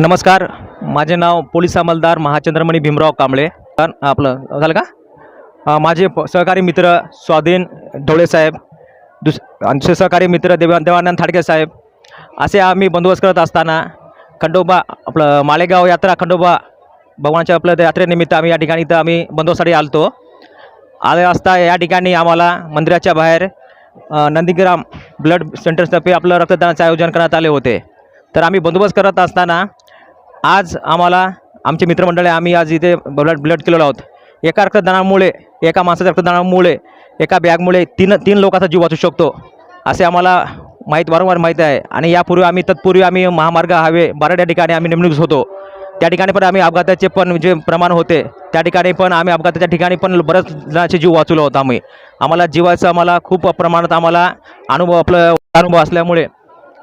नमस्कार माझे नाव पोलीस अंमलदार महाचंद्रमणी भीमराव कांबळे. आपलं झालं का? माझे सहकारी मित्र स्वाधीन ढोळेसाहेब दुस आमचे सहकारी मित्र देवा देवानंद थाडके साहेब असे आम्ही बंदोबस्त करत असताना खंडोबा आपलं माळेगाव यात्रा खंडोबा भगवानच्या आपलं त्या यात्रेनिमित्त आम्ही या ठिकाणी इथं आम्ही बंदोबस्तासाठी आलतो. आले असता या ठिकाणी आम्हाला मंदिराच्या बाहेर नंदीग्राम ब्लड सेंटर्सतर्फे आपलं रक्तदानाचे आयोजन करण्यात आले होते. तर आम्ही बंदोबस्त करत असताना आज आम्हाला आमचे मित्रमंडळी आम्ही आज इथे ब्लड ब्लड केलेलो आहोत. एका रक्तदानामुळे एका माणसाच्या रक्तदानामुळे एका बॅगमुळे तीन तीन लोकांचा जीव वाचू शकतो असे आम्हाला माहीत वारंवार माहीत आहे. आणि यापूर्वी आम्ही तत्पूर्वी आम्ही महामार्ग हायवे बाराड या ठिकाणी आम्ही नेमणूक होतो. त्या ठिकाणी पण आम्ही अपघाताचे पण जे प्रमाण होते त्या ठिकाणी पण आम्ही अपघाताच्या ठिकाणी पण बऱ्याच जणांचे जीव वाचवला होता आम्ही. आम्हाला जीवाचं आम्हाला खूप प्रमाणात आम्हाला अनुभव आपलं अनुभव असल्यामुळे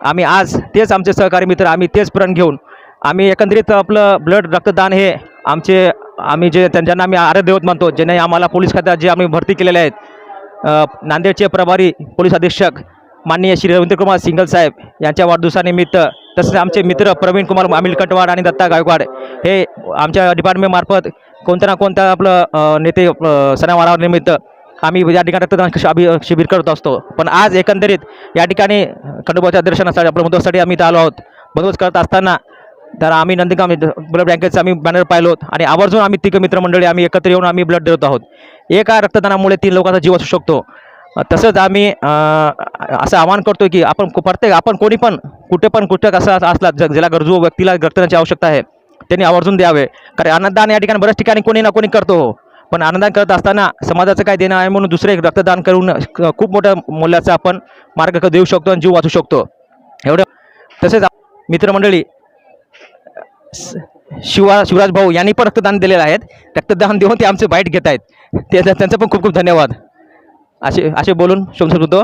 आम्ही आज तेच आमचे सहकारी मित्र आम्ही तेच प्रण घेऊन आम्ही एकंदरीत आपलं ब्लड रक्तदान हे आमचे आम्ही जे त्यां- ज्यांना आम्ही आराध्य देवत मानतो ज्यांनी आम्हाला पोलीस खात्यात जे आम्ही भरती केलेले आहेत. नांदेडचे प्रभारी पोलीस अधीक्षक माननीय श्री रवींद्रकुमार सिंगल साहेब यांच्या वाढदिवसानिमित्त तसेच आमचे मित्र प्रवीण कुमार अमिल कटवाड आणि दत्ता गायकवाड हे आमच्या डिपार्टमेंटमार्फत कोणत्या ना कोणत्या आपलं नेते अ, सणावारानिमित्त आम्ही या ठिकाणी रक्तदान अभि- शिबिर करत असतो. पण आज एकंदरीत या ठिकाणी खंडोबाच्या दर्शनासाठी आपल्या बंदोबस्तासाठी आम्ही इथं आलो आहोत. बंदोबस्त करत असताना तर आम्ही नंदीगाम ब्लड बँकेचं आम्ही बॅनर पाहिलो आणि आवर्जून आम्ही तिघ मित्रमंडळी आम्ही एकत्र येऊन आम्ही ब्लड देत आहोत. एका रक्तदानामुळे तीन लोकांचा जीव असू शकतो. तसंच आम्ही असं आवाहन करतो की आपण प्रत्येक आपण कोणी पण कुठे पण कुठं कसं असला ज ज्याला गरजू व्यक्तीला रक्तदानाची आवश्यकता आहे त्यांनी आवर्जून द्यावे. कारण अन्नदान या ठिकाणी बऱ्याच ठिकाणी कोणी ना कोणी करतो. पण अन्नदान करत असताना समाजाचं काय देणं आहे म्हणून दुसरे रक्तदान करून खूप मोठ्या मूल्याचा आपण मार्ग देऊ शकतो आणि जीव वाचू शकतो. एवढं. तसेच मित्रमंडळी स- शिवा शिवराज भाऊ यांनी पण रक्तदान दिलेलं आहेत रक्तदान देऊन ते आमचे बाईट घेत आहेत. ते त्यांचं पण खूप खूप धन्यवाद. असे असे बोलून शोध होतो